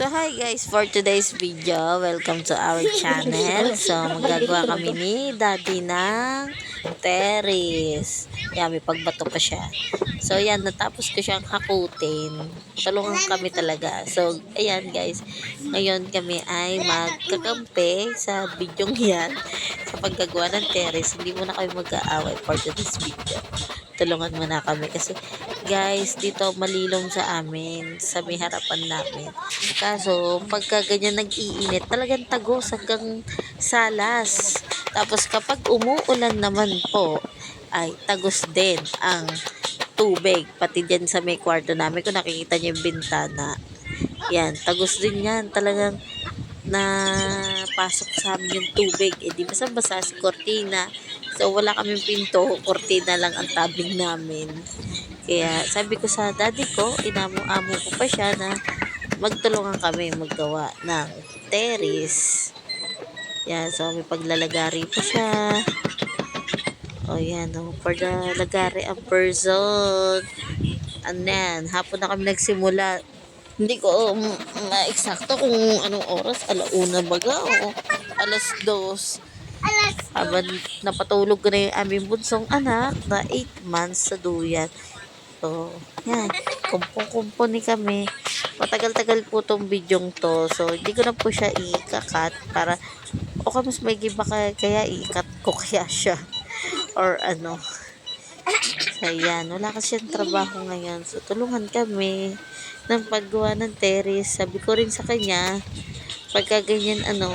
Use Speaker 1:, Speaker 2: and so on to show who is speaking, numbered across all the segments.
Speaker 1: So hi guys, for today's video, welcome to our channel. So magagawa kami ni daddy ng terrace. Yan, may pagbato pa siya. So yan, natapos ko siyang hakutin. Tulungan kami talaga. So ayan guys, ngayon kami ay magkakampi sa bidyong yan sa paggagawa ng terrace. Hindi muna kami mag-aaway for today's video tulungan mo na kami kasi guys dito malilong sa amin sa may harapan namin. Kaso pagka ganyan nag-iinit talagang tagos hanggang salas tapos kapag umuulan naman po ay tagos din ang tubig pati dyan sa may kwarto namin kung nakikita niyo yung bintana. Yan tagos din yan. Talagang na pasok sa amin yung tubig. Eh di basa-basa si cortina. So, wala kaming pinto, kortina lang ang tabing namin. Kaya, sabi ko sa daddy ko, inamo-amo ko pa siya na magtulungan kami maggawa ng terrace. Yan, so may paglalagari pa siya. O yan, oh, for the lagari ang person. And then, hapon na kami nagsimula. Hindi ko um, ma-eksakto kung anong oras. Alauna baga o alas dos. Habang napatulog na yung aming bunsong anak na 8 months sa duyan. So, yan. Kumpong-kumpo ni kami. Matagal-tagal po tong bidyong to. So, hindi ko na po siya i-cut para o kamus may giba kaya, kaya i-cut ko kaya siya. Or ano. So, yan. Wala kasi yung trabaho ngayon. So, tulungan kami ng paggawa ng terrace. Sabi ko rin sa kanya, pagka ganyan ano,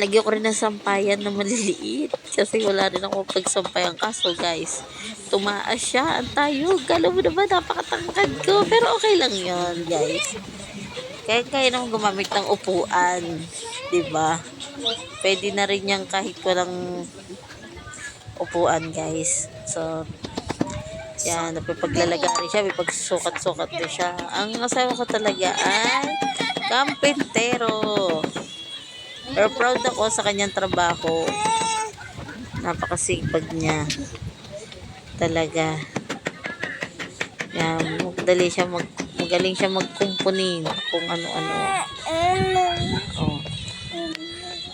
Speaker 1: lagyan ko rin ng sampayan na maliliit. Kasi wala rin ako pagsampayan kaso guys. Tumaas siya. Ang tayo. Galaw mo naman. Napakatangkad ko. Pero okay lang yon guys. Kaya kaya naman gumamit ng upuan. Ba pwede na rin yan kahit walang upuan guys. So yan, napipaglalagari siya, may pagsukat-sukat din siya. Ang asawa ko talaga ay kampentero. Pero proud ako sa kanyang trabaho. Napakasipag niya. Talaga. Yan, magdali siya mag magaling siya magkumpunin kung ano-ano. Oh.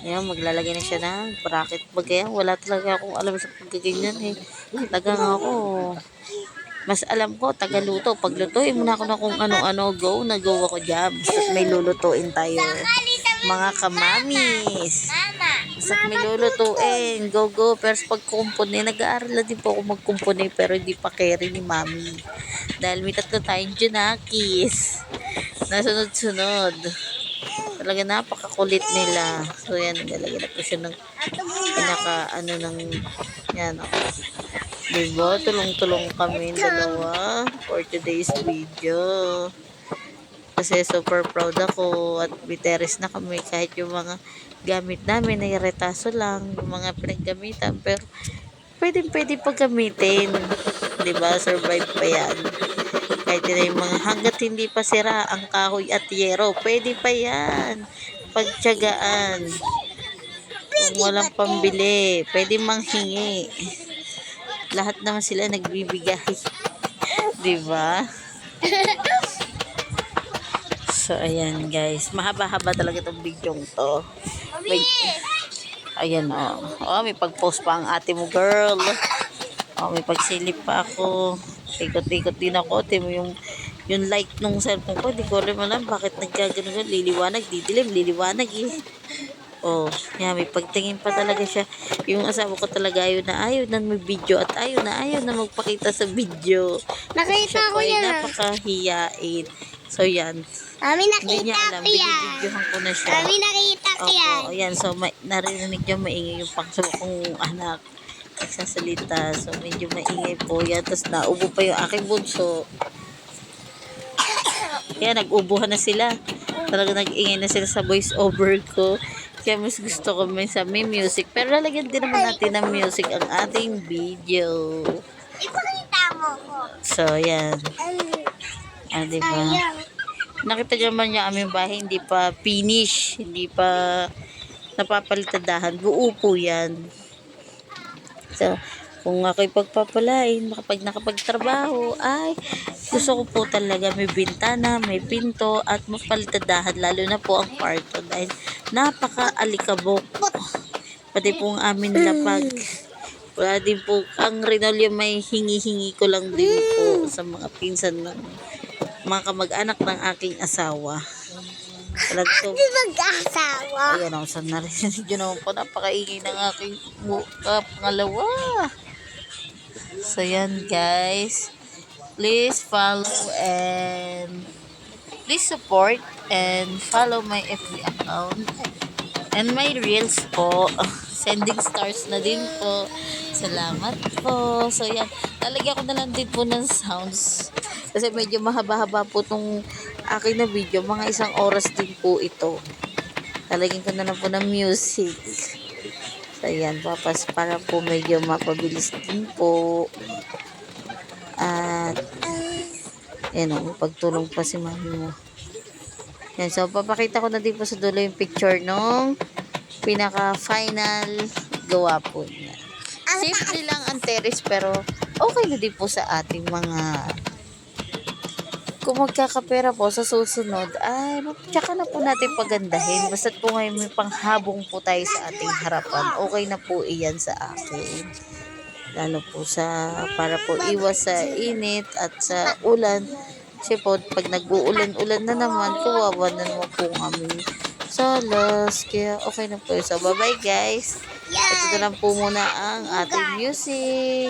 Speaker 1: Yan, maglalagay na siya ng bracket bag. Kaya wala talaga akong alam sa pagkaganyan eh. Talagang ako. Mas alam ko, tagaluto. Paglutuin mo na ako na kung ano-ano, go na go ako dyan. May lulutuin tayo mga kamamis. Basta may lulutuin. Go, go. Pero sa pagkumpuni, nag-aaral na din po ako magkumpuni pero hindi pa carry ni mami. Dahil may tatlo tayong junakis. Nasunod-sunod. Talaga napakakulit nila. So yan, nalagyan na po siya ng pinaka ano ng yan o. Diba? Tulong-tulong kami dalawa for today's video kasi super proud ako at biteres na kami. Kahit yung mga gamit namin ay retaso lang yung mga pinaggamitan pero pwede pwede pa gamitin di ba? Survive pa yan. Kahit na yung mga hanggat hindi pa sira ang kahoy at yero pwede pa yan. Pagtyagaan kung walang pambili pwede manghingi. Lahat naman sila nagbibigay di ba So, ayan guys. Mahaba-haba talaga itong video to. May, ayan o. Oh. oh, may pag-post pa ang ate mo girl. Oh, may pagsilip pa ako. Ikot-ikot din ako. Timo yung yung light nung cellphone ko. Hindi ko rin alam bakit nagkagano. Liliwanag, didilim, liliwanag eh. Oh, yan, may pagtingin pa talaga siya. Yung asawa ko talaga ayaw na ayaw na may video at ayaw na ayaw na magpakita sa video.
Speaker 2: Nakita ko yan. ah.
Speaker 1: Napakahiyain. So, yan.
Speaker 2: Mami,
Speaker 1: niya
Speaker 2: nakita
Speaker 1: alam.
Speaker 2: ko yan.
Speaker 1: Binibidyohan ko na siya.
Speaker 2: Mami, nakita ko yan.
Speaker 1: Opo, ayan. So, may, narinig niyo maingay yung pangso kong anak. Nagsasalita. So, medyo maingay po yan. Tapos, naubo pa yung aking bunso. Kaya, nag-ubuhan na sila. Talaga nag-ingay na sila sa voice over ko. Kaya mas gusto ko may sa may music. Pero lalagyan din naman natin ng music ang ating video.
Speaker 2: Ipakita mo ko.
Speaker 1: So, yan. Ah, di ba?
Speaker 2: Ayan.
Speaker 1: Nakita naman yung aming bahay, hindi pa finish, hindi pa napapalitadahan. Buo po yan. So, kung ako'y pagpapalain, kapag nakapagtrabaho, ay gusto ko po talaga may bintana, may pinto, at mapalitadahan, lalo na po ang kwarto dahil napaka-alikabok. Pati po ang amin lapag. Wala din po, ang Rinolyo may hingi-hingi ko lang din po sa mga pinsan ng mga kamag-anak ng aking asawa. Talagang
Speaker 2: Di mag-asawa.
Speaker 1: Ayan ako, saan narinig yun naman po, napakaingay ng aking muka, pangalawa. So, yan guys. Please follow and please support and follow my FB account and my reels po. Sending stars na din po. Salamat po. So, yan. Lalagyan ko na lang din po ng sounds. Kasi medyo mahaba-haba po tong akin na video. Mga isang oras din po ito. Lalagyan ko na lang po ng music. So, yan. Papas para po medyo mapabilis din po. At, yan o. Pagtulong pa si mami mo. Yan. So, papakita ko na din po sa dulo yung picture nung pinaka-final gawa po niya. Simple lang ang terrace pero okay na din po sa ating mga kung magkakapera po sa susunod, ay, tsaka na po natin pagandahin. Basta't po ngayon may panghabong po tayo sa ating harapan. Okay na po iyan sa akin. Lalo po sa, para po iwas sa init at sa ulan. Kasi po, pag nag-uulan-ulan na naman, kawawa na naman po kami salas. Kaya okay na po. So, bye-bye guys. Ito na lang po muna ang ating music.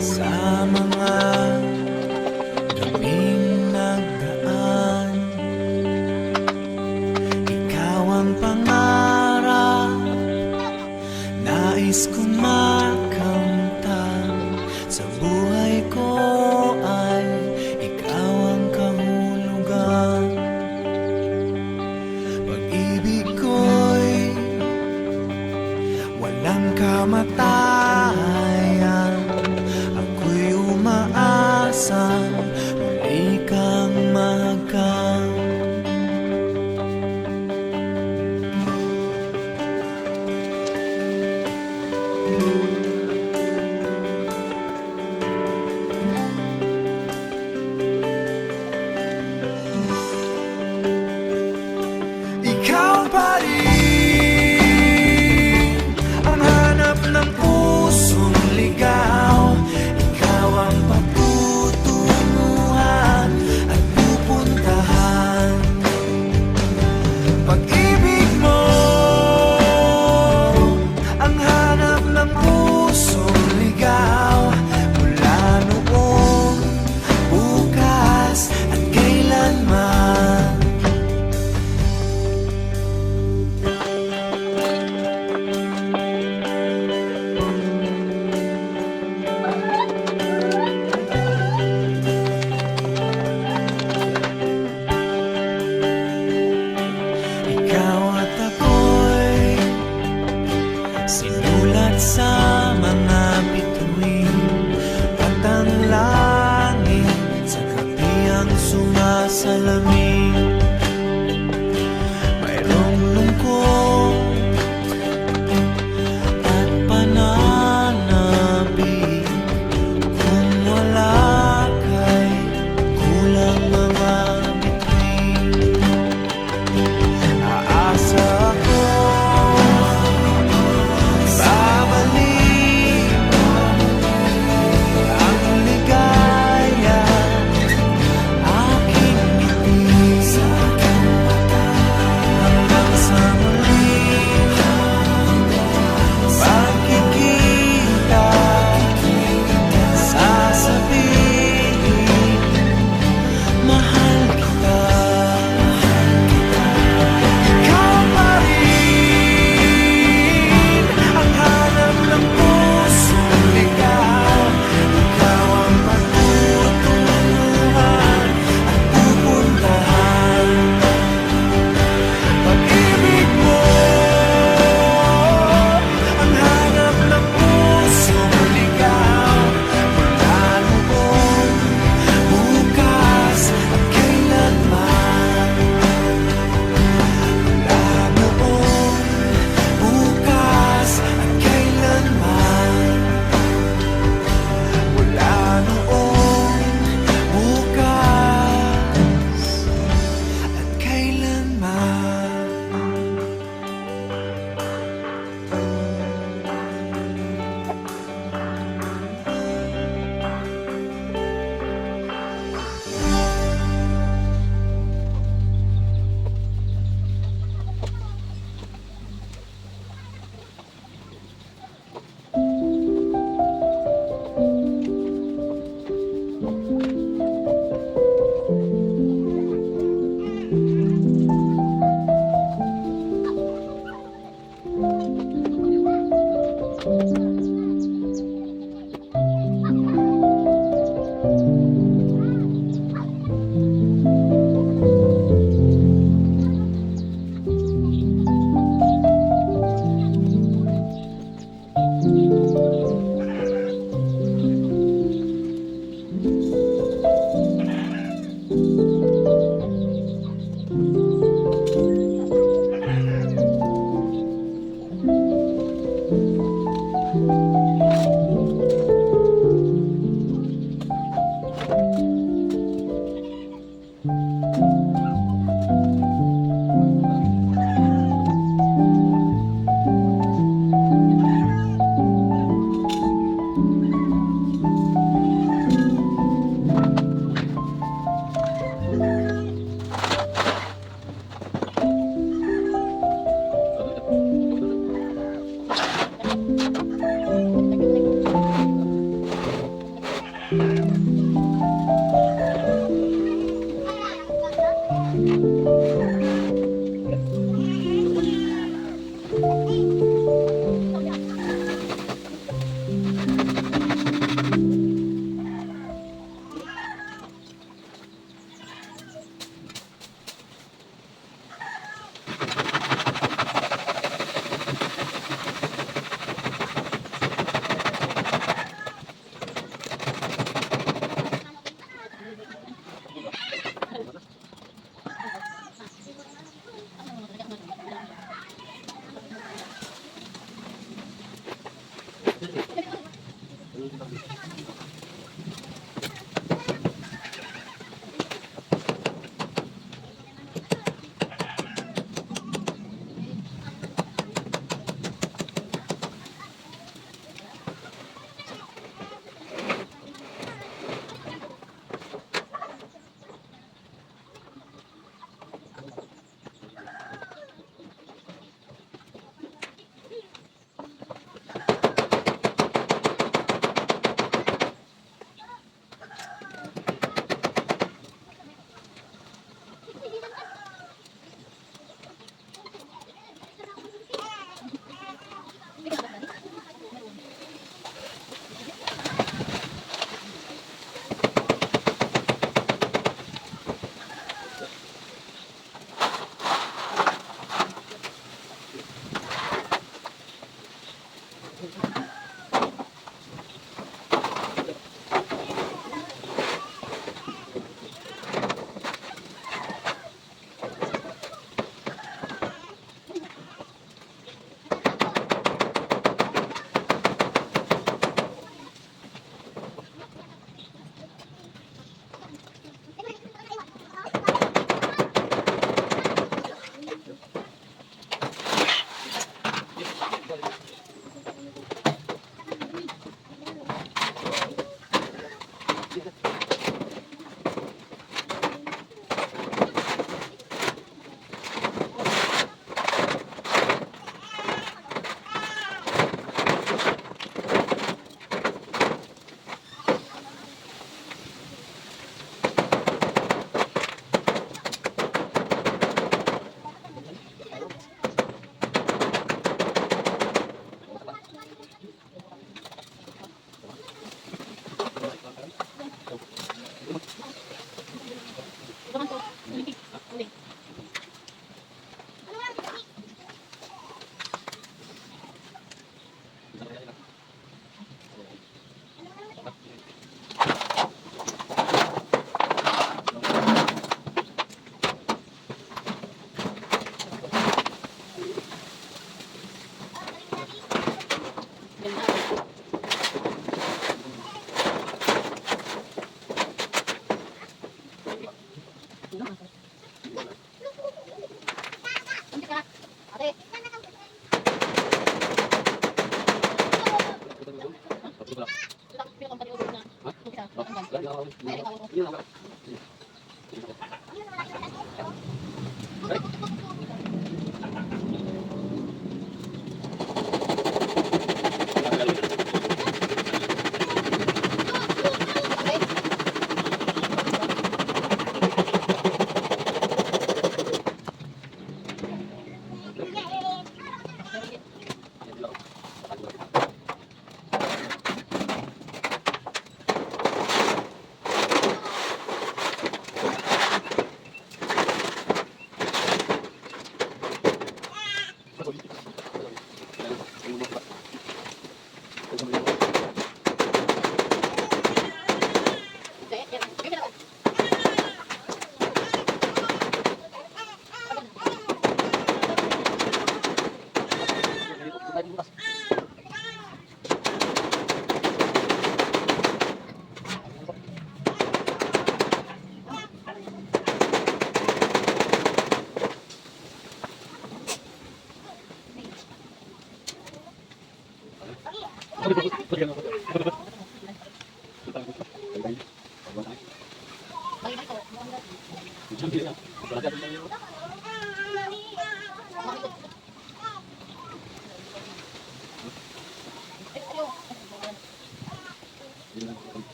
Speaker 3: Sa mga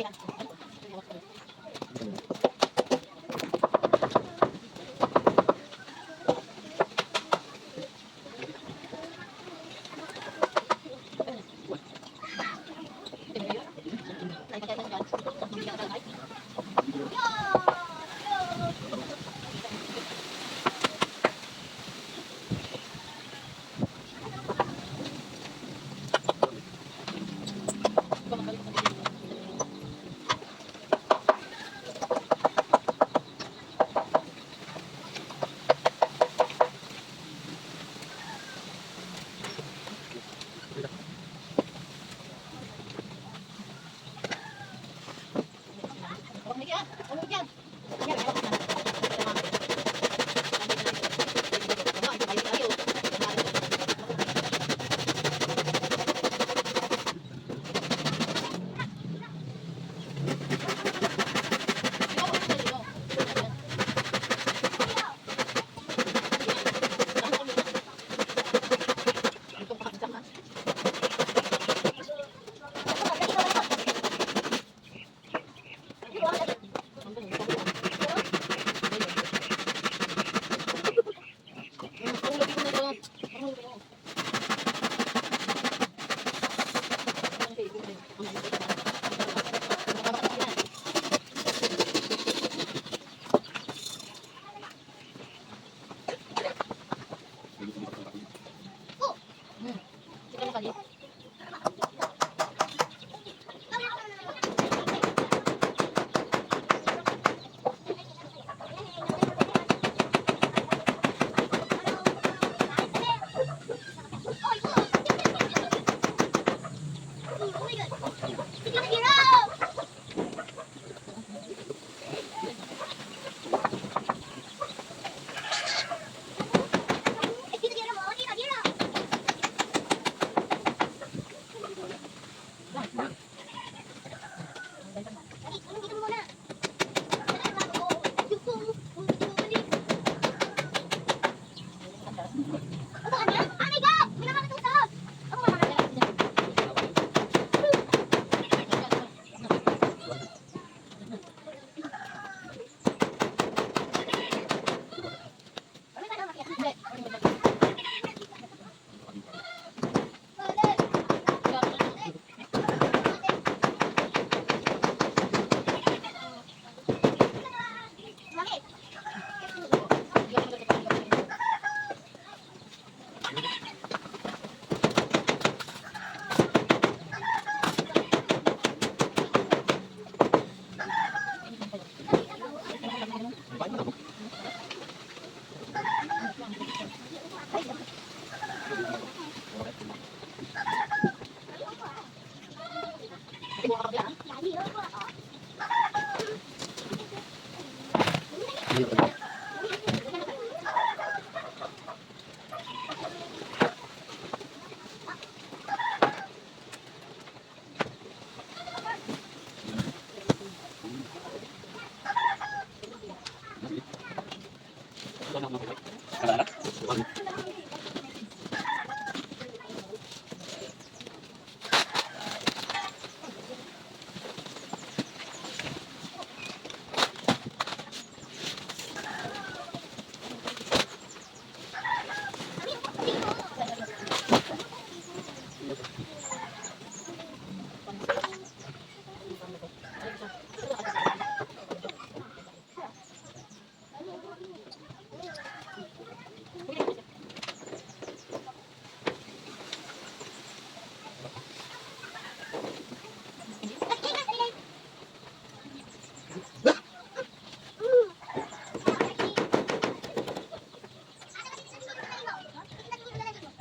Speaker 3: Gracias. Thank you.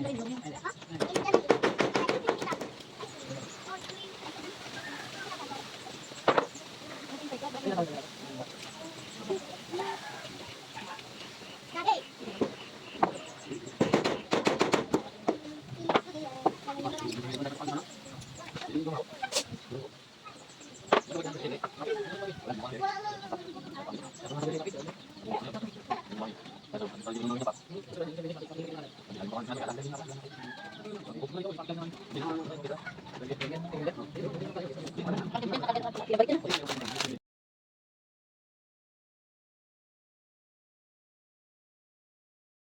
Speaker 3: 哎，你明
Speaker 4: 白了？